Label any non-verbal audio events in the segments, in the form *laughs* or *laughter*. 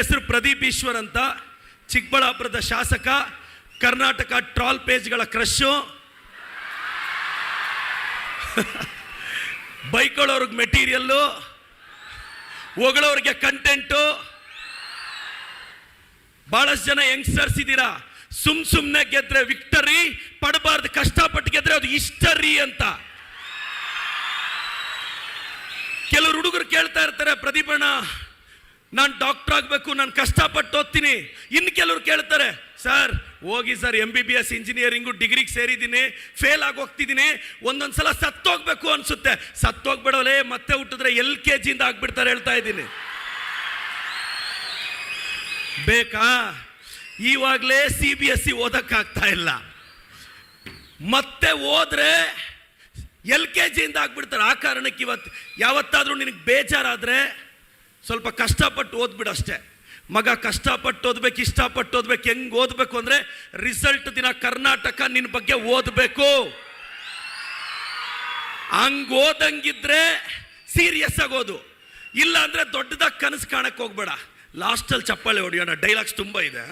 ಹೆಸರು ಪ್ರದೀಪ್ ಈಶ್ವರ್ ಅಂತ, ಚಿಕ್ಕಬಳ್ಳಾಪುರದ ಶಾಸಕ, ಕರ್ನಾಟಕ ಟ್ರಾಲ್ ಪೇಜ್ಗಳ ಕ್ರಶ್ಶು *laughs* ಬೈಕೊಳ್ಳೋರ್ಗೆ ಮೆಟೀರಿಯಲ್ಲು, ಹೊಗಳೋರ್ಗೆ ಕಂಟೆಂಟು ಬಹಳಷ್ಟು ಜನ ಯಂಗ್ಸ್ಟರ್ಸ್ ಇದ್ದೀರಾ? ಸುಮ್ ಸುಮ್ನೆ ಗೆದ್ರೆ ವಿಕ್ಟರಿ ಪಡಬಾರ್ದು, ಕಷ್ಟಪಟ್ಟು ಗೆದ್ರೆ ಅದು ಇಷ್ಟರಿ ಅಂತ. ಕೆಲವರು ಹುಡುಗರು ಕೇಳ್ತಾ ಇರ್ತಾರೆ, ಪ್ರದೀಪಣ್ಣ ನಾನು ಡಾಕ್ಟರ್ ಆಗಬೇಕು, ನಾನು ಕಷ್ಟಪಟ್ಟು ಓದ್ತೀನಿ. ಇನ್ನು ಕೆಲವರು ಕೇಳ್ತಾರೆ, ಸರ್, ಹೋಗಿ sir M B B S engineering ಡಿಗ್ರಿಗೆ ಸೇರಿದ್ದೀನಿ ಫೇಲ್ ಆಗಿ ಹೋಗ್ತಿದ್ದೀನಿ. ಒಂದೊಂದು ಸಲ ಸತ್ತೋಗ್ಬೇಕು ಅನಿಸುತ್ತೆ. ಸತ್ತೋಗ್ಬಿಡೋಲೆ ಮತ್ತೆ ಹುಟ್ಟಿದ್ರೆ ಎಲ್ ಕೆ ಜಿಯಿಂದ ಆಗ್ಬಿಡ್ತಾರೆ ಹೇಳ್ತಾ ಇದ್ದೀನಿ. ಬೇಕಾ? ಇವಾಗಲೇ ಸಿ ಬಿ ಎಸ್ ಸಿ ಓದೋಕ್ಕಾಗ್ತಾ ಇಲ್ಲ. ಮತ್ತೆ ಹೋದ್ರೆ ಎಲ್ ಕೆ ಜಿಯಿಂದ ಆಗ್ಬಿಡ್ತಾರೆ. ಆ ಕಾರಣಕ್ಕೆ ಇವತ್ತು ಯಾವತ್ತಾದರೂ ನಿನಗೆ ಬೇಜಾರಾದ್ರೆ ಸ್ವಲ್ಪ ಕಷ್ಟಪಟ್ಟು ಓದ್ಬಿಡು ಅಷ್ಟೇ. ಮಗ ಕಷ್ಟಪಟ್ಟು ಓದ್ಬೇಕು, ಇಷ್ಟಪಟ್ಟು ಓದ್ಬೇಕು, ಹೆಂಗೆ ಓದಬೇಕು ಅಂದರೆ ರಿಸಲ್ಟ್ ದಿನ ಕರ್ನಾಟಕ ನಿನ್ನ ಬಗ್ಗೆ ಓದಬೇಕು. ಹಂಗ್ ಓದಂಗಿದ್ರೆ ಸೀರಿಯಸ್ ಆಗಿ ಓದು. ಇಲ್ಲ ಅಂದ್ರೆ ದೊಡ್ಡದಾಗಿ ಕನಸು ಕಾಣಕ್ಕೆ ಹೋಗ್ಬೇಡ. ಲಾಸ್ಟಲ್ಲಿ ಚಪ್ಪಾಳೆ ಹೊಡಿಯೋಣ ಡೈಲಾಗ್ಸ್ ತುಂಬ ಇದೆ?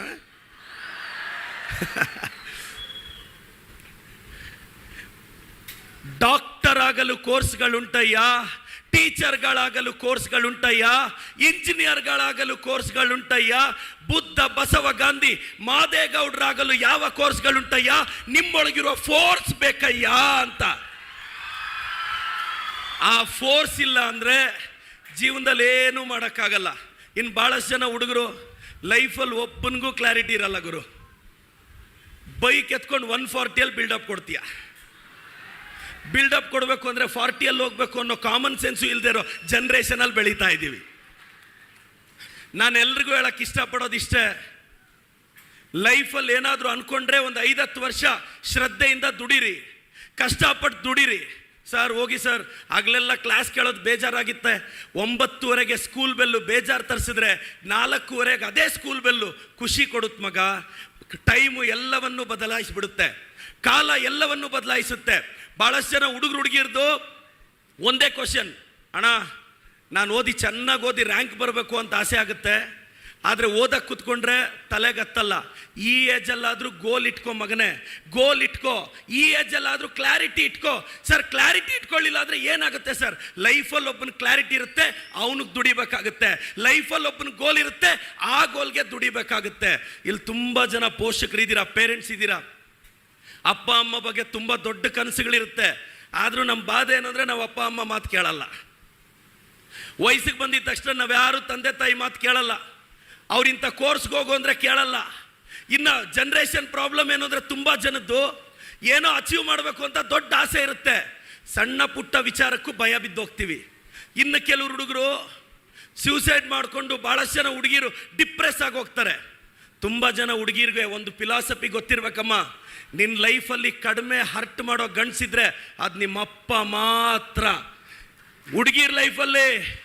ಡಾಕ್ಟರ್ *laughs* ಆಗಲು ಕೋರ್ಸ್ಗಳುಂಟಯ್ಯ ಟೀಚರ್ಗಳಾಗಲು ಕೋರ್ಸ್ಗಳುಂಟಯ್ಯ, ಇಂಜಿನಿಯರ್ಗಳಾಗಲು ಕೋರ್ಸ್ಗಳುಂಟಯ್ಯ, ಬುದ್ಧ ಬಸವ ಗಾಂಧಿ ಮಾದೇಗೌಡರಾಗಲು ಯಾವ ಕೋರ್ಸ್ಗಳುಂಟಯ್ಯ, ನಿಮ್ಮೊಳಗಿರೋ ಫೋರ್ಸ್ ಬೇಕಯ್ಯ ಅಂತ. ಆ ಫೋರ್ಸ್ ಇಲ್ಲ ಅಂದ್ರೆ ಜೀವನದಲ್ಲಿ ಏನೂ ಮಾಡೋಕ್ಕಾಗಲ್ಲ. ಇನ್ನು ಭಾಳಷ್ಟು ಜನ ಹುಡುಗರು, ಲೈಫಲ್ಲಿ ಒಬ್ಬನಿಗೂ ಕ್ಲಾರಿಟಿ ಇರಲ್ಲ ಗುರು. ಬೈಕ್ ಎತ್ಕೊಂಡು ಒನ್ ಫಾರ್ಟಿಯಲ್ಲಿ ಬಿಲ್ಡಪ್ ಕೊಡ್ತೀಯ. ಬಿಲ್ಡಪ್ ಕೊಡಬೇಕು ಅಂದರೆ ಫಾರ್ಟಿಯಲ್ಲಿ ಹೋಗ್ಬೇಕು ಅನ್ನೋ ಕಾಮನ್ ಸೆನ್ಸು ಇಲ್ಲದೆ ಇರೋ ಜನ್ರೇಷನಲ್ಲಿ ಬೆಳೀತಾ ಇದ್ದೀವಿ. ನಾನು ಎಲ್ರಿಗೂ ಹೇಳಕ್ಕೆ ಇಷ್ಟಪಡೋದು ಇಷ್ಟೇ. ಲೈಫಲ್ಲಿ ಏನಾದರೂ ಅಂದ್ಕೊಂಡ್ರೆ ಒಂದು ಐದತ್ತು ವರ್ಷ ಶ್ರದ್ಧೆಯಿಂದ ದುಡಿರಿ. ಕಷ್ಟಪಟ್ಟು ದುಡಿರಿ. ಸರ್ ಹೋಗಿ ಸರ್ ಆಗಲೆಲ್ಲ ಕ್ಲಾಸ್ ಕೇಳೋದು ಬೇಜಾರಾಗಿತ್ತೆ. ಒಂಬತ್ತುವರೆಗೆ ಸ್ಕೂಲ್ ಬೆಲ್ಲು ಬೇಜಾರು ತರಿಸಿದ್ರೆ ನಾಲ್ಕೂವರೆಗೆ ಅದೇ ಸ್ಕೂಲ್ ಬೆಲ್ಲು ಖುಷಿ ಕೊಡುತ್ತೆ ಮಗ. ಟೈಮು ಎಲ್ಲವನ್ನು ಬದಲಾಯಿಸಿಬಿಡುತ್ತೆ. ಕಾಲ ಎಲ್ಲವನ್ನು ಬದಲಾಯಿಸುತ್ತೆ. ಭಾಳಷ್ಟು ಜನ ಹುಡುಗರು ಹುಡುಗಿರ್ದು ಒಂದೇ ಕ್ವಶನ್ ಅಣ್ಣ, ನಾನು ಓದಿ ಚೆನ್ನಾಗಿ ಓದಿ ರ್ಯಾಂಕ್ ಬರಬೇಕು ಅಂತ ಆಸೆ ಆಗುತ್ತೆ. ಆದರೆ ಓದಕ್ಕೆ ಕೂತ್ಕೊಂಡ್ರೆ ತಲೆಗತ್ತಲ್ಲ. ಈ ಏಜಲ್ಲಾದರೂ ಗೋಲ್ ಇಟ್ಕೋ ಮಗನೇ. ಗೋಲ್ ಇಟ್ಕೋ. ಈ ಏಜಲ್ಲಾದರೂ ಕ್ಲಾರಿಟಿ ಇಟ್ಕೋ. ಸರ್ ಕ್ಲಾರಿಟಿ ಇಟ್ಕೊಳ್ಳಿಲ್ಲ ಆದರೆ ಏನಾಗುತ್ತೆ ಸರ್ ಲೈಫಲ್ಲಿ ಒಬ್ಬನ ಕ್ಲಾರಿಟಿ ಇರುತ್ತೆ, ಅವನಿಗೆ ದುಡಿಬೇಕಾಗುತ್ತೆ. ಲೈಫಲ್ಲಿ ಒಬ್ಬನ ಗೋಲ್ ಇರುತ್ತೆ, ಆ ಗೋಲ್ಗೆ ದುಡಿಬೇಕಾಗುತ್ತೆ. ಇಲ್ಲಿ ತುಂಬ ಜನ ಪೋಷಕರು ಇದ್ದೀರಾ ಪೇರೆಂಟ್ಸ್ ಇದ್ದೀರಾ? ಅಪ್ಪ ಅಮ್ಮ ಬಗ್ಗೆ ತುಂಬ ದೊಡ್ಡ ಕನಸುಗಳಿರುತ್ತೆ. ಆದರೂ ನಮ್ಮ ಬಾಧೆ ಏನಂದರೆ ನಾವು ಅಪ್ಪ ಅಮ್ಮ ಮಾತು ಕೇಳಲ್ಲ. ವಯಸ್ಸಿಗೆ ಬಂದಿದ ತಕ್ಷಣ ನಾವು ಯಾರು ತಂದೆ ತಾಯಿ ಮಾತು ಕೇಳಲ್ಲ. ಅವ್ರಿಂಥ ಕೋರ್ಸ್ಗೆ ಹೋಗು ಅಂದರೆ ಕೇಳಲ್ಲ. ಇನ್ನು ಜನ್ರೇಷನ್ ಪ್ರಾಬ್ಲಮ್ ಏನು ಅಂದರೆ ತುಂಬ ಜನದ್ದು ಏನೋ ಅಚೀವ್ ಮಾಡಬೇಕು ಅಂತ ದೊಡ್ಡ ಆಸೆ ಇರುತ್ತೆ. ಸಣ್ಣ ಪುಟ್ಟ ವಿಚಾರಕ್ಕೂ ಭಯ ಬಿದ್ದೋಗ್ತೀವಿ ಇನ್ನು ಕೆಲವರು ಹುಡುಗರು ಸ್ಯೂಸೈಡ್ ಮಾಡಿಕೊಂಡು ಭಾಳಷ್ಟು ಜನ ಹುಡುಗಿರು ಡಿಪ್ರೆಸ್ ಆಗಿ ಹೋಗ್ತಾರೆ. ತುಂಬ ಜನ ಹುಡುಗಿರ್ಗೆ ಒಂದು ಫಿಲಾಸಫಿ ಗೊತ್ತಿರ್ಬೇಕಮ್ಮ. ನಿನ್ನ ಲೈಫಲ್ಲಿ ಕಡಿಮೆ ಹರ್ಟ್ ಮಾಡೋ ಗಂಡಸಿದ್ರೆ ಅದು ನಿಮ್ಮಪ್ಪ ಮಾತ್ರ. ಹುಡುಗಿರ್ ಲೈಫಲ್ಲಿ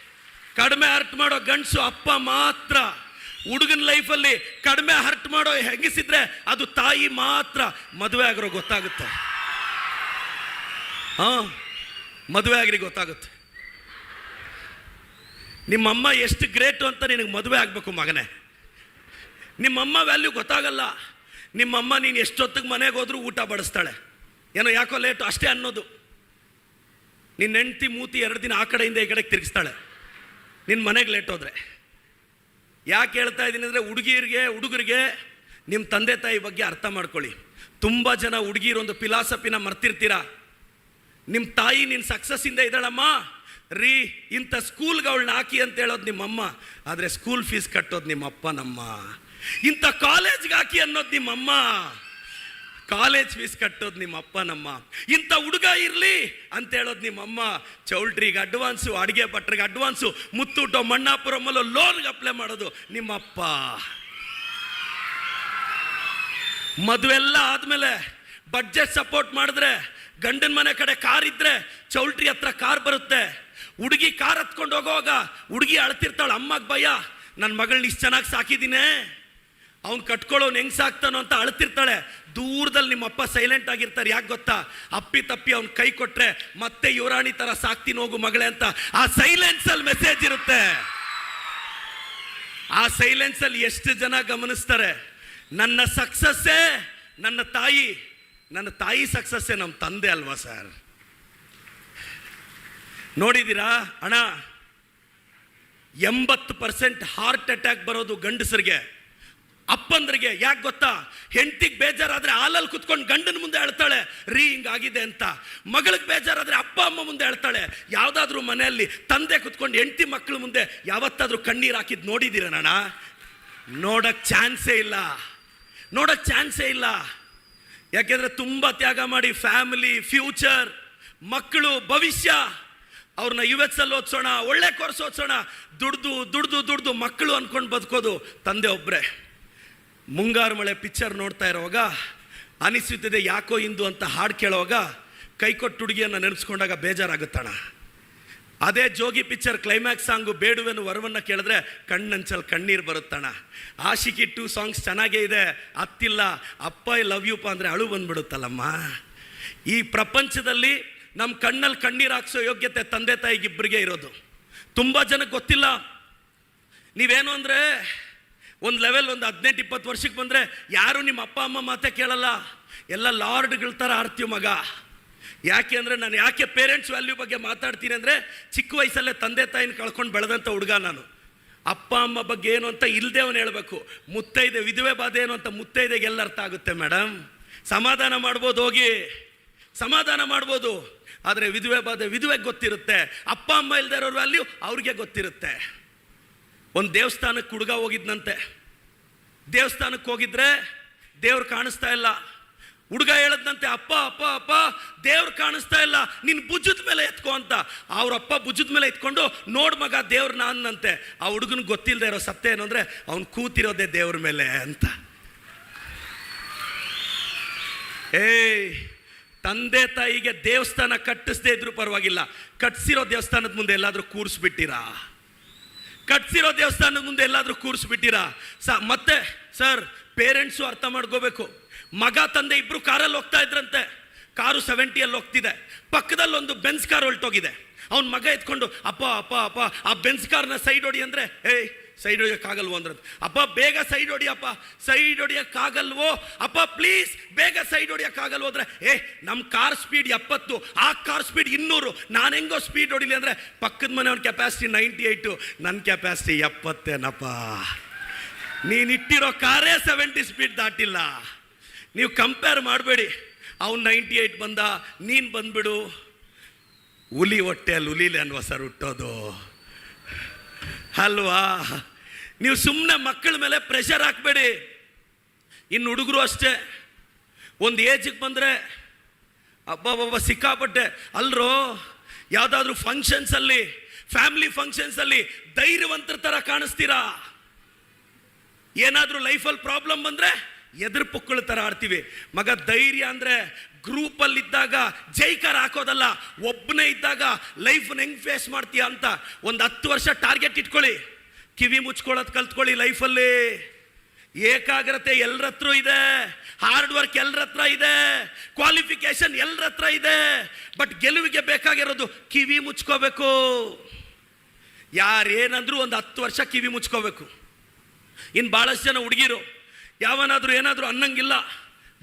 ಕಡಿಮೆ ಹರ್ಟ್ ಮಾಡೋ ಗಂಡಸು ಅಪ್ಪ ಮಾತ್ರ. ಹುಡುಗನ ಲೈಫಲ್ಲಿ ಕಡಿಮೆ ಹರ್ಟ್ ಮಾಡೋ ಹೆಂಗಿಸಿದ್ರೆ ಅದು ತಾಯಿ ಮಾತ್ರ. ಮದುವೆ ಆಗಿರೋ ಗೊತ್ತಾಗುತ್ತೆ. ಹಾ, ಮದುವೆ ಆಗಿರಿ ಗೊತ್ತಾಗುತ್ತೆ. ನಿಮ್ಮಮ್ಮ ಎಷ್ಟು ಗ್ರೇಟು ಅಂತ ನಿನಗೆ ಮದುವೆ ಆಗಬೇಕು ಮಗನೇ. ನಿಮ್ಮಮ್ಮ ವ್ಯಾಲ್ಯೂ ಗೊತ್ತಾಗಲ್ಲ. ನಿಮ್ಮಮ್ಮ ನೀನು ಎಷ್ಟೊತ್ತಿಗೆ ಮನೆಗೆ ಹೋದ್ರೂ ಊಟ ಬಡಿಸ್ತಾಳೆ. ಏನೋ ಯಾಕೋ ಲೇಟು ಅಷ್ಟೇ ಅನ್ನೋದು. ನಿನ್ನ ಹೆಂಡ್ತಿ ಮೂತಿ ಎರಡು ದಿನ ಆ ಕಡೆಯಿಂದ ಈ ಕಡೆಗೆ ತಿರುಗಿಸ್ತಾಳೆ. ನಿನ್ನ ಮನೆಗೆ ಲೇಟ್ ಹೋದ್ರೆ. ಯಾಕೆ ಹೇಳ್ತಾ ಇದ್ದೀನಿ ಅಂದರೆ ಹುಡುಗಿರಿಗೆ, ಹುಡುಗರಿಗೆ ನಿಮ್ಮ ತಂದೆ ತಾಯಿ ಬಗ್ಗೆ ಅರ್ಥ ಮಾಡ್ಕೊಳ್ಳಿ. ತುಂಬ ಜನ ಹುಡುಗಿರು ಒಂದು ಫಿಲಾಸಫಿನ ಮರ್ತಿರ್ತೀರ? ನಿಮ್ಮ ತಾಯಿ ನಿನ್ನ ಸಕ್ಸಸ್ಸಿಂದ ಇದ್ದಾಳಮ್ಮ. ರೀ, ಇಂಥ ಸ್ಕೂಲ್ಗೆ ಅವಳನ್ನ ಹಾಕಿ ಅಂತ ಹೇಳೋದು ನಿಮ್ಮಮ್ಮ. ಆದರೆ ಸ್ಕೂಲ್ ಫೀಸ್ ಕಟ್ಟೋದು ನಿಮ್ಮಪ್ಪ ನಮ್ಮ ಇಂಥ ಕಾಲೇಜ್ಗೆ ಹಾಕಿ ಅನ್ನೋದು ನಿಮ್ಮಮ್ಮ. ಕಾಲೇಜ್ ಫೀಸ್ ಕಟ್ಟೋದು ನಿಮ್ಮ ಅಪ್ಪ ನಮ್ಮ. ಇಂಥ ಹುಡುಗ ಇರಲಿ ಅಂತ ಹೇಳೋದು ನಿಮ್ಮಮ್ಮ. ಚೌಲ್ಟ್ರಿಗೆ ಅಡ್ವಾನ್ಸು ಅಡುಗೆ ಭಟ್ರಿಗೆ ಅಡ್ವಾನ್ಸು ಮುತ್ತೂಟೋ ಮಣ್ಣಾಪುರಮ್ಮಲ್ಲೋ ಲೋನ್ಗೆ ಅಪ್ಲೈ ಮಾಡೋದು ನಿಮ್ಮಪ್ಪ. ಮದುವೆಲ್ಲ ಆದಮೇಲೆ ಬಡ್ಜೆಟ್ ಸಪೋರ್ಟ್ ಮಾಡಿದ್ರೆ, ಗಂಡನ ಮನೆ ಕಡೆ ಕಾರ್ ಇದ್ರೆ ಚೌಲ್ಟ್ರಿ ಹತ್ರ ಕಾರ್ ಬರುತ್ತೆ. ಹುಡುಗಿ ಕಾರ್ ಹತ್ಕೊಂಡು ಹೋಗೋವಾಗ ಹುಡುಗಿ ಅಳ್ತಿರ್ತಾಳೆ, ಅಮ್ಮಗೆ ಭಯ. ನನ್ನ ಮಗಳನ್ನ ಇಷ್ಟು ಚೆನ್ನಾಗಿ ಸಾಕಿದ್ದೀನಿ ಅವ್ನು ಕಟ್ಕೊಳ್ಳೋನು ಹೆಂಗ್ ಸಾಕ್ತಾನೋ ಅಂತ ಅಳ್ತಿರ್ತಾಳೆ. ದೂರದಲ್ಲಿ ನಿಮ್ಮ ಅಪ್ಪ ಸೈಲೆಂಟ್ ಆಗಿರ್ತಾರೆ, ಯಾಕೆ ಗೊತ್ತಾ? ಅಪ್ಪಿ ತಪ್ಪಿ ಅವ್ನ ಕೈ ಕೊಟ್ರೆ ಮತ್ತೆ ಯುವರಾಣಿ ತರ ಸಾಕ್ತೀನಿ ಹೋಗು ಮಗಳೇ ಅಂತ. ಆ ಸೈಲೆನ್ಸ್ ಅಲ್ಲಿ ಮೆಸೇಜ್ ಇರುತ್ತೆ. ಆ ಸೈಲೆನ್ಸ್ ಅಲ್ಲಿ ಎಷ್ಟು ಜನ ಗಮನಿಸ್ತಾರೆ? ನನ್ನ ಸಕ್ಸಸ್ಸೇ ನನ್ನ ತಾಯಿ. ನನ್ನ ತಾಯಿ ಸಕ್ಸಸ್ಸೇ ನಮ್ಮ ತಂದೆ ಅಲ್ವಾ ಸರ್ ನೋಡಿದ್ದೀರಾ? ಅಣ್ಣ, ಎಂಬತ್ತು ಪರ್ಸೆಂಟ್ ಹಾರ್ಟ್ ಅಟ್ಯಾಕ್ ಬರೋದು ಗಂಡಸರಿಗೆ. ಅಪ್ಪಂದ್ರಿಗೆ ಯಾಕೆ ಗೊತ್ತಾ? ಹೆಂಡತಿಗೆ ಬೇಜಾರಾದರೆ ಹಾಲಲ್ಲಿ ಕುತ್ಕೊಂಡು ಗಂಡನ ಮುಂದೆ ಹೇಳ್ತಾಳೆ ರೀ ಹಿಂಗಾಗಿದೆ ಅಂತ. ಮಗಳಿಗೆ ಬೇಜಾರಾದರೆ ಅಪ್ಪ, ಅಮ್ಮ ಮುಂದೆ ಹೇಳ್ತಾಳೆ ಯಾವುದಾದ್ರೂ ಮನೆಯಲ್ಲಿ ತಂದೆ ಕುತ್ಕೊಂಡು ಹೆಂಡತಿ ಮಕ್ಕಳ ಮುಂದೆ ಯಾವತ್ತಾದರೂ ಕಣ್ಣೀರು ಹಾಕಿದ್ ನಾನಾ? ನೋಡೋಕ್ಕೆ ಚಾನ್ಸೇ ಇಲ್ಲ. ನೋಡೋಕ್ಕೆ ಚಾನ್ಸೇ ಇಲ್ಲ. ಯಾಕೆಂದರೆ ತುಂಬ ತ್ಯಾಗ ಮಾಡಿ ಫ್ಯಾಮಿಲಿ, ಫ್ಯೂಚರ್ ಮಕ್ಕಳು ಭವಿಷ್ಯ. ಅವ್ರನ್ನ ಯು ಎಸ್ ಅಲ್ಲಿ ಓದಿಸೋಣ, ಒಳ್ಳೆ ಕೋರ್ಸ್ ಓದಿಸೋಣ. ದುಡ್ದು ದುಡ್ದು ದುಡ್ದು ಮಕ್ಕಳು ಅನ್ಕೊಂಡು ಬದುಕೋದು ತಂದೆ ಒಬ್ಬರೇ ಮುಂಗಾರು ಮಳೆ ಪಿಕ್ಚರ್ ನೋಡ್ತಾ ಇರೋವಾಗ ಅನಿಸುತ್ತಿದೆ ಯಾಕೋ ಇಂದು ಅಂತ ಹಾಡು ಕೇಳುವಾಗ ಕೈಕೊಟ್ಟು ಹುಡುಗಿಯನ್ನು ನೆನೆಸ್ಕೊಂಡಾಗ ಬೇಜಾರಾಗುತ್ತಣ ಅದೇ ಜೋಗಿ ಪಿಕ್ಚರ್ ಕ್ಲೈಮ್ಯಾಕ್ಸ್ ಸಾಂಗು ಬೇಡುವೆನು ವರವನ್ನು ಕೇಳಿದ್ರೆ ಕಣ್ಣಂಚಲ್ಲಿ ಕಣ್ಣೀರು ಬರುತ್ತಣ ಆಶಿಕಿ ಟೂ ಸಾಂಗ್ಸ್ ಚೆನ್ನಾಗೇ ಇದೆ, ಅತ್ತಿಲ್ಲ, ಅಪ್ಪ ಐ ಲವ್ ಯುಪ್ಪ ಅಂದರೆ ಅಳು ಬಂದ್ಬಿಡುತ್ತಲ್ಲಮ್ಮ. ಈ ಪ್ರಪಂಚದಲ್ಲಿ ನಮ್ಮ ಕಣ್ಣಲ್ಲಿ ಕಣ್ಣೀರು ಹಾಕ್ಸೋ ಯೋಗ್ಯತೆ ತಂದೆ ತಾಯಿಗಿಬ್ಬರಿಗೆ ಇರೋದು. ತುಂಬ ಜನಕ್ಕೆ ಗೊತ್ತಿಲ್ಲ. ನೀವೇನು ಅಂದರೆ ಒಂದು ಲೆವೆಲ್ ಒಂದು ಹದಿನೆಂಟು, ಇಪ್ಪತ್ತು ವರ್ಷಕ್ಕೆ ಬಂದರೆ ಯಾರು ನಿಮ್ಮ ಅಪ್ಪ, ಅಮ್ಮ ಮಾತೇ ಕೇಳಲ್ಲ. ಎಲ್ಲ ಲಾರ್ಡ್ಗಳ ಥರ ಆಡ್ತೀವಿ ಮಗ. ಯಾಕೆ ಅಂದರೆ ನಾನು ಯಾಕೆ ಪೇರೆಂಟ್ಸ್ ವ್ಯಾಲ್ಯೂ ಬಗ್ಗೆ ಮಾತಾಡ್ತೀನಿ ಅಂದರೆ ಚಿಕ್ಕ ವಯಸ್ಸಲ್ಲೇ ತಂದೆ ತಾಯಿನ ಕಳ್ಕೊಂಡು ಬೆಳೆದಂಥ ಹುಡುಗ ನಾನು. ಅಪ್ಪ, ಅಮ್ಮ ಬಗ್ಗೆ ಏನು ಅಂತ ಇಲ್ಲದೆ ಅವನು ಹೇಳಬೇಕು. ಮುತ್ತೈದೆ, ವಿಧವೆ ಬಾಧೆ ಏನು ಅಂತ ಮುತ್ತೈದೆಗೆ ಎಲ್ಲ ಅರ್ಥ ಆಗುತ್ತೆ ಮೇಡಮ್ ಸಮಾಧಾನ ಮಾಡ್ಬೋದು ಹೋಗಿ. ಸಮಾಧಾನ ಮಾಡ್ಬೋದು. ಆದರೆ ವಿಧವೆ ಬಾಧೆ ವಿಧುವೆಗೆ ಗೊತ್ತಿರುತ್ತೆ. ಅಪ್ಪ, ಅಮ್ಮ ಇಲ್ದೇ ಇರೋರು ವ್ಯಾಲ್ಯೂ ಅವ್ರಿಗೆ ಗೊತ್ತಿರುತ್ತೆ. ಒಂದು ದೇವಸ್ಥಾನಕ್ಕೆ ಹುಡುಗ ಹೋಗಿದ್ನಂತೆ. ದೇವಸ್ಥಾನಕ್ಕೆ ಹೋಗಿದ್ರೆ ದೇವ್ರು ಕಾಣಿಸ್ತಾ ಇಲ್ಲ. ಹುಡುಗ ಹೇಳದ್ನಂತೆ, ಅಪ್ಪ ಅಪ್ಪ ಅಪ್ಪ, ದೇವ್ರು ಕಾಣಿಸ್ತಾ ಇಲ್ಲ. ನಿನ್ನ ಭುಜದ ಮೇಲೆ ಎತ್ಕೊ ಅಂತ. ಅವ್ರಪ್ಪ ಭುಜದ ಮೇಲೆ ಎತ್ಕೊಂಡು, ನೋಡ್ ಮಗ ದೇವ್ರನ್ನ ನಾನಂತೆ. ಆ ಹುಡುಗನಿಗೆ ಗೊತ್ತಿಲ್ಲದೆ ಇರೋ ಸತ್ಯ ಏನು ಅಂದರೆ, ಅವ್ನು ಕೂತಿರೋದೇ ದೇವ್ರ ಮೇಲೆ ಅಂತ. ಏಯ್, ತಂದೆ ತಾಯಿಗೆ ದೇವಸ್ಥಾನ ಕಟ್ಟಿಸದೇ ಇದ್ರೂ ಪರವಾಗಿಲ್ಲ. ಕಟ್ಸಿರೋ ದೇವಸ್ಥಾನದ ಮುಂದೆ ಎಲ್ಲಾದರೂ ಕೂರಿಸ್ಬಿಟ್ಟಿರಾ? ಕಟ್ಸಿರೋ ದೇವಸ್ಥಾನದ ಮುಂದೆ ಎಲ್ಲಾದರೂ ಕೂರಿಸ್ಬಿಟ್ಟಿರಾ? ಸ, ಮತ್ತೆ, ಸರ್ ಪೇರೆಂಟ್ಸು ಅರ್ಥ ಮಾಡ್ಕೋಬೇಕು. ಮಗ, ತಂದೆ ಇಬ್ಬರು ಕಾರಲ್ಲಿ ಹೋಗ್ತಾ ಇದ್ರಂತೆ. ಕಾರು ಸೆವೆಂಟಿಯಲ್ಲಿ ಹೋಗ್ತಿದೆ. ಪಕ್ಕದಲ್ಲಿ ಒಂದು ಬೆನ್ಸ್ ಕಾರ್ ಹೊಲ್ಟೋಗಿದೆ ಅವ್ನ ಮಗ ಎತ್ಕೊಂಡು, ಅಪ್ಪ ಅಪ್ಪ ಅಪ್ಪ, ಆ ಬೆನ್ಸ್ ಕಾರ್ನ ಸೈಡ್ ಹೊಡಿ ಅಂದರೆ, ಏಯ್ ಸೈಡ್ ಹೊಡಿಯೋಕ್ಕಾಗಲ್ವೋ ಅಂದ್ರೆ ಅಪ್ಪ, ಬೇಗ ಸೈಡ್ ಹೊಡಿಯಪ್ಪ. ಸೈಡ್ ಹೊಡಿಯೋಕ್ಕಾಗಲ್ವೋ ಅಪ್ಪ ಪ್ಲೀಸ್ ಬೇಗ ಸೈಡ್ ಹೊಡಿಯೋಕ್ಕಾಗಲ್ವೋ ಅಂದರೆ, ಏ ನಮ್ಮ ಕಾರ್ ಸ್ಪೀಡ್ ಎಪ್ಪತ್ತು, ಆ ಕಾರ್ ಸ್ಪೀಡ್ ಇನ್ನೂರು. ನಾನು ಹೆಂಗೋ ಸ್ಪೀಡ್ ಹೊಡಿಲಿ ಅಂದರೆ, ಪಕ್ಕದ ಮನೆಯವ್ರ ಕೆಪಾಸಿಟಿ ನೈಂಟಿ ಏಯ್ಟು ನನ್ನ ಕೆಪಾಸಿಟಿ ಎಪ್ಪತ್ತೇನಪ್ಪ ನೀನಿಟ್ಟಿರೋ ಕಾರೇ ಸೆವೆಂಟಿ ಸ್ಪೀಡ್ ದಾಟಿಲ್ಲ. ನೀವು ಕಂಪೇರ್ ಮಾಡಬೇಡಿ. ಅವ್ನು ನೈಂಟಿ ಏಯ್ಟ್ ಬಂದ, ನೀನು ಬಂದ್ಬಿಡು. ಹುಲಿ ಹೊಟ್ಟೆಯಲ್ಲಿ ಹುಲಿಲಿ ಅನ್ವ ಸರ್ ಹುಟ್ಟೋದು ಅಲ್ವಾ? ನೀವು ಸುಮ್ಮನೆ ಮಕ್ಕಳ ಮೇಲೆ ಪ್ರೆಷರ್ ಹಾಕಬೇಡಿ. ಇನ್ನು ಹುಡುಗರು ಅಷ್ಟೇ. ಒಂದು ಏಜಿಗೆ ಬಂದರೆ ಅಬ್ಬಬ್ಬಬ್ಬ ಸಿಕ್ಕಾಪಟ್ಟೆ. ಅಲ್ರೋ, ಯಾವುದಾದ್ರೂ ಫಂಕ್ಷನ್ಸಲ್ಲಿ ಫ್ಯಾಮಿಲಿ ಫಂಕ್ಷನ್ಸಲ್ಲಿ ಧೈರ್ಯವಂತರ ಥರ ಕಾಣಿಸ್ತೀರಾ? ಏನಾದರೂ ಲೈಫಲ್ಲಿ ಪ್ರಾಬ್ಲಮ್ ಬಂದರೆ ಎದುರು ಪುಕ್ಕಳ ಥರ ಆಡ್ತೀವಿ. ಮಗ ಧೈರ್ಯ ಅಂದರೆ ಗ್ರೂಪಲ್ಲಿ ಇದ್ದಾಗ ಜೈಕಾರ ಹಾಕೋದಲ್ಲ ಒಬ್ಬನೇ ಇದ್ದಾಗ ಲೈಫ್ನ ಹೆಂಗ್ ಫೇಸ್ ಮಾಡ್ತೀಯ ಅಂತ ಒಂದು ಹತ್ತು ವರ್ಷ ಟಾರ್ಗೆಟ್ ಇಟ್ಕೊಳ್ಳಿ. ಕಿವಿ ಮುಚ್ಕೊಳ್ಳೋದು ಕಲ್ತ್ಕೊಳ್ಳಿ ಲೈಫಲ್ಲಿ. ಏಕಾಗ್ರತೆ ಎಲ್ಲರ ಹತ್ರ ಇದೆ ಹಾರ್ಡ್ ವರ್ಕ್ ಎಲ್ಲರ ಹತ್ರ ಇದೆ ಕ್ವಾಲಿಫಿಕೇಶನ್ ಎಲ್ಲರ ಹತ್ರ ಇದೆ ಬಟ್ ಗೆಲುವಿಗೆ ಬೇಕಾಗಿರೋದು ಕಿವಿ ಮುಚ್ಕೋಬೇಕು. ಯಾರೇನಂದ್ರೂ ಒಂದು ಹತ್ತು ವರ್ಷ ಕಿವಿ ಮುಚ್ಕೋಬೇಕು. ಇನ್ನು ಭಾಳಷ್ಟು ಜನ ಹುಡುಗಿರು, ಯಾವನಾದರೂ ಏನಾದರೂ ಅನ್ನಂಗಿಲ್ಲ,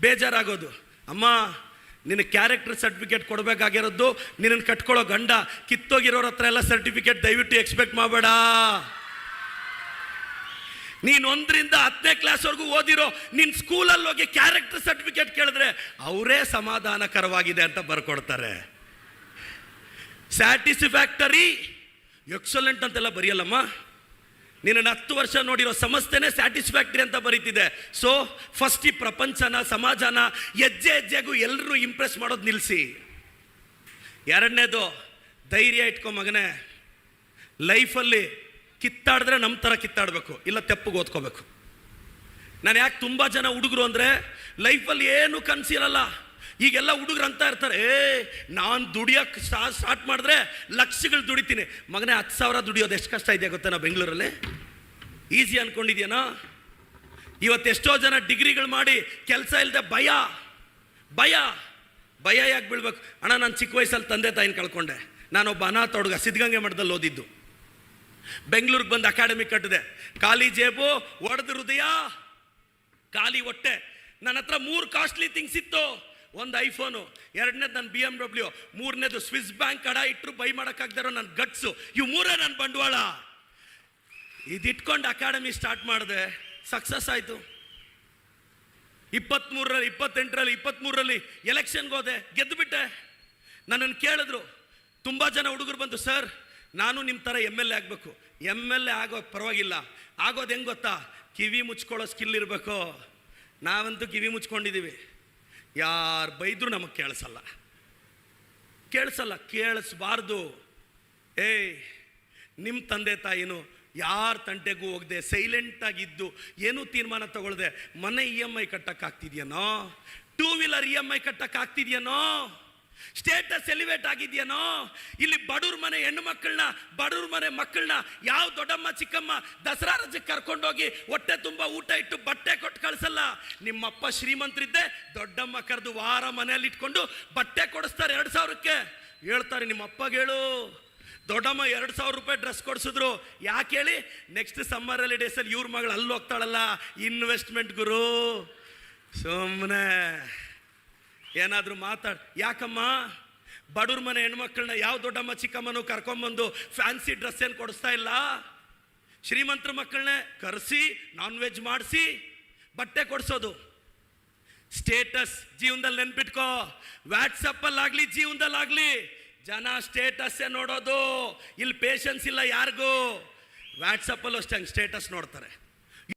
ಬೇಜಾರಾಗೋದು. ಅಮ್ಮ ನಿನ್ನ ಕ್ಯಾರೆಕ್ಟರ್ ಸರ್ಟಿಫಿಕೇಟ್ ಕೊಡಬೇಕಾಗಿರೋದು ನಿನ್ನನ್ನು ಕಟ್ಕೊಳ್ಳೋ ಗಂಡ, ಕಿತ್ತೋಗಿರೋರ ಹತ್ರ ಎಲ್ಲ ಸರ್ಟಿಫಿಕೇಟ್ ದಯವಿಟ್ಟು ಎಕ್ಸ್ಪೆಕ್ಟ್ ಮಾಡಬೇಡ. ನೀನು ಒಂದರಿಂದ ಹತ್ತನೇ ಕ್ಲಾಸ್ವರೆಗೂ ಓದಿರೋ ನಿನ್ನ ಸ್ಕೂಲಲ್ಲಿ ಹೋಗಿ ಕ್ಯಾರೆಕ್ಟರ್ ಸರ್ಟಿಫಿಕೇಟ್ ಕೇಳಿದ್ರೆ ಅವರೇ ಸಮಾಧಾನಕರವಾಗಿದೆ ಅಂತ ಬರ್ಕೊಡ್ತಾರೆ. ಸ್ಯಾಟಿಸ್ಫ್ಯಾಕ್ಟರಿ ಎಕ್ಸಲೆಂಟ್ ಅಂತೆಲ್ಲ ಬರೆಯಲ್ಲಮ್ಮ? ನಿನ್ನ ಹತ್ತು ವರ್ಷ ನೋಡಿರೋ ಸಮಸ್ಯೆನೇ ಸ್ಯಾಟಿಸ್ಫ್ಯಾಕ್ಟ್ರಿ ಅಂತ ಬರೀತಿದೆ. ಸೊ ಫಸ್ಟ್ ಈ ಪ್ರಪಂಚನ, ಸಮಾಜನ, ಹೆಜ್ಜೆ ಹೆಜ್ಜೆಗೂ ಎಲ್ಲರೂ ಇಂಪ್ರೆಸ್ ಮಾಡೋದು ನಿಲ್ಲಿಸಿ ಎರಡನೇದು, ಧೈರ್ಯ ಇಟ್ಕೊ ಮಗನೇ. ಲೈಫಲ್ಲಿ ಕಿತ್ತಾಡಿದ್ರೆ ನಮ್ಮ ಥರ ಕಿತ್ತಾಡಬೇಕು, ಇಲ್ಲ ತೆಪ್ಪಗೆ ಓದ್ಕೋಬೇಕು. ನಾನು ಯಾಕೆ ತುಂಬ ಜನ ಹುಡುಗರು ಅಂದರೆ ಲೈಫಲ್ಲಿ ಏನು ಕನಸಿರಲ್ಲ ಈಗೆಲ್ಲ ಹುಡುಗರು ಅಂತ ಇರ್ತಾರೆ, ಏ, ನಾನು ದುಡಿಯೋಕ್ಕೆ ಸ್ಟಾರ್ಟ್ ಮಾಡಿದ್ರೆ ಲಕ್ಷಗಳು ದುಡಿತೀನಿ. ಮಗನೇ, ಹತ್ತು ಸಾವಿರ ದುಡಿಯೋದು ಎಷ್ಟು ಕಷ್ಟ ಇದೆಯಾ ಗೊತ್ತಾ ನಾವು ಬೆಂಗಳೂರಲ್ಲಿ? ಈಸಿ ಅಂದ್ಕೊಂಡಿದ್ಯಾನಾ ಇವತ್ತು ಎಷ್ಟೋ ಜನ ಡಿಗ್ರಿಗಳು ಮಾಡಿ ಕೆಲಸ ಇಲ್ಲದೆ ಭಯ ಭಯ ಭಯ ಯಾಕೆ ಬೀಳ್ಬೇಕು? ಅಣ್ಣ, ನಾನು ಚಿಕ್ಕ ವಯಸ್ಸಲ್ಲಿ ತಂದೆ ತಾಯಿನ ಕಳ್ಕೊಂಡೆ. ನಾನೊಬ್ಬ ಅನಾಥ ಹುಡುಗ, ಸಿದ್ಧಗಂಗೆ ಮಠದಲ್ಲಿ ಓದಿದ್ದು. ಬೆಂಗಳೂರಿಗೆ ಬಂದು ಅಕಾಡೆಮಿ ಕಟ್ಟಿದೆ. ಖಾಲಿ ಜೇಬು, ಒಡೆದ ಹೃದಯ, ಖಾಲಿ ಹೊಟ್ಟೆ. ನನ್ನ ಹತ್ರ ಮೂರು ಕಾಸ್ಟ್ಲಿ ಥಿಂಗ್ಸ್ ಇತ್ತು. ಒಂದು ಐಫೋನು, ಎರಡನೇದು ನನ್ನ ಬಿ ಎಂ ಡಬ್ಲ್ಯೂ ಮೂರನೇದು ಸ್ವಿಸ್ ಬ್ಯಾಂಕ್ ಕಡ ಇಟ್ಟರು ಬೈ ಮಾಡೋಕ್ಕಾಗ್ದಿರೋ ನನ್ನ ಗಟ್ಸು ಇವು ಮೂರೇ ನನ್ನ ಬಂಡವಾಳ. ಇದಿಟ್ಕೊಂಡು ಅಕಾಡೆಮಿ ಸ್ಟಾರ್ಟ್ ಮಾಡಿದೆ. ಸಕ್ಸಸ್ ಆಯಿತು. ಇಪ್ಪತ್ತ್ಮೂರರಲ್ಲಿ ಇಪ್ಪತ್ತೆಂಟರಲ್ಲಿ ಇಪ್ಪತ್ತ್ಮೂರರಲ್ಲಿ ಎಲೆಕ್ಷನ್ಗೆ ಹೋದೆ. ಗೆದ್ದುಬಿಟ್ಟೆ ನನ್ನನ್ನು ಕೇಳಿದ್ರು, ತುಂಬ ಜನ ಹುಡುಗರು ಬಂದು, ಸರ್, ನಾನು ನಿಮ್ಮ ಥರ ಎಂ ಎಲ್ ಎ ಆಗಬೇಕು. ಎಂ ಎಲ್ ಎ ಆಗೋ ಪರವಾಗಿಲ್ಲ. ಆಗೋದು ಹೆಂಗೆ ಗೊತ್ತಾ? ಕಿವಿ ಮುಚ್ಕೊಳ್ಳೋ ಸ್ಕಿಲ್ ಇರಬೇಕು. ನಾವಂತೂ ಕಿವಿ ಮುಚ್ಕೊಂಡಿದ್ದೀವಿ ಯಾರು ಬೈದ್ರು ನಮಗೆ ಕೇಳಿಸಲ್ಲ. ಕೇಳಿಸಲ್ಲ, ಕೇಳಿಸ್ಬಾರ್ದು. ಏಯ್ ನಿಮ್ಮ ತಂದೆ ತಾಯಿನು ಯಾರ ತಂಟೆಗೂ ಹೋಗದೆ ಸೈಲೆಂಟಾಗಿದ್ದು ಏನೂ ತೀರ್ಮಾನ ತಗೊಳ್ದೆ, ಮನೆ E M I ಕಟ್ಟಕ್ಕಾಗ್ತಿದ್ಯನೋ? Two wheeler E M I ಕಟ್ಟಕ್ಕಾಗ್ತಿದ್ಯನೋ? Status elevate ಆಗಿದೆಯೇನೋ? ಇಲ್ಲಿ ಬಡವ್ರ ಮನೆ ಹೆಣ್ಣು ಮಕ್ಕಳನ್ನ ಬಡವ್ರ ಮನೆ ಮಕ್ಕಳನ್ನ ಯಾವ ದೊಡ್ಡಮ್ಮ ಚಿಕ್ಕಮ್ಮ ದಸರಾ ರಜಕ್ಕೆ ಕರ್ಕೊಂಡೋಗಿ ಹೊಟ್ಟೆ ತುಂಬ ಊಟ ಇಟ್ಟು ಬಟ್ಟೆ ಕೊಟ್ಟು ನಿಮ್ಮಪ್ಪ ಶ್ರೀಮಂತರಿದ್ದೆ, ದೊಡ್ಡಮ್ಮ ಕರೆದು ವಾರ ಮನೆಯಲ್ಲಿ ಇಟ್ಕೊಂಡು ಬಟ್ಟೆ ಕೊಡಿಸ್ತಾರೆ ಎರಡು ಸಾವಿರಕ್ಕೆ. ಹೇಳ್ತಾರೆ ನಿಮ್ಮ ಅಪ್ಪಗೆ ಹೇಳು ದೊಡ್ಡಮ್ಮ ಎರಡು ಸಾವಿರ ರೂಪಾಯಿ ಡ್ರೆಸ್ ಕೊಡಿಸಿದ್ರು. ಯಾಕೆ ಹೇಳಿ? ನೆಕ್ಸ್ಟ್ ಸಮ್ಮರ್ ಡೇಸಲ್ಲಿ ಇವ್ರ ಮಗಳು ಅಲ್ಲಿ ಹೋಗ್ತಾಳಲ್ಲ. ಇನ್ವೆಸ್ಟ್ಮೆಂಟ್ ಗುರು. ಸುಮ್ಮನೆ ಏನಾದರೂ ಮಾತಾಡ್. ಯಾಕಮ್ಮ? ಬಡವ್ರ ಮನೆ ಹೆಣ್ಮಕ್ಳನ್ನ ಯಾವ ದೊಡ್ಡಮ್ಮ ಚಿಕ್ಕಮ್ಮನೂ ಕರ್ಕೊಂಬಂದು ಫ್ಯಾನ್ಸಿ ಡ್ರೆಸ್ ಏನು ಕೊಡಿಸ್ತಾ ಇಲ್ಲ? ಶ್ರೀಮಂತರ ಮಕ್ಕಳನ್ನೇ ಕರೆಸಿ ನಾನ್ ವೆಜ್ ಮಾಡಿಸಿ ಬಟ್ಟೆ ಕೊಡಿಸೋದು. ಸ್ಟೇಟಸ್ ಜೀವನದಲ್ಲಿ ನೆನ್ಪಿಟ್ಕೋ. ವ್ಯಾಟ್ಸಪ್ಪಲ್ಲಾಗಲಿ ಜೀವನದಲ್ಲಾಗಲಿ ಜನ ಸ್ಟೇಟಸ್ಸೇ ನೋಡೋದು. ಇಲ್ಲಿ ಪೇಷನ್ಸ್ ಇಲ್ಲ ಯಾರಿಗೂ. ವ್ಯಾಟ್ಸಪ್ಪಲ್ಲೂ ಅಷ್ಟೇ ಹಂಗೆ ಸ್ಟೇಟಸ್ ನೋಡ್ತಾರೆ.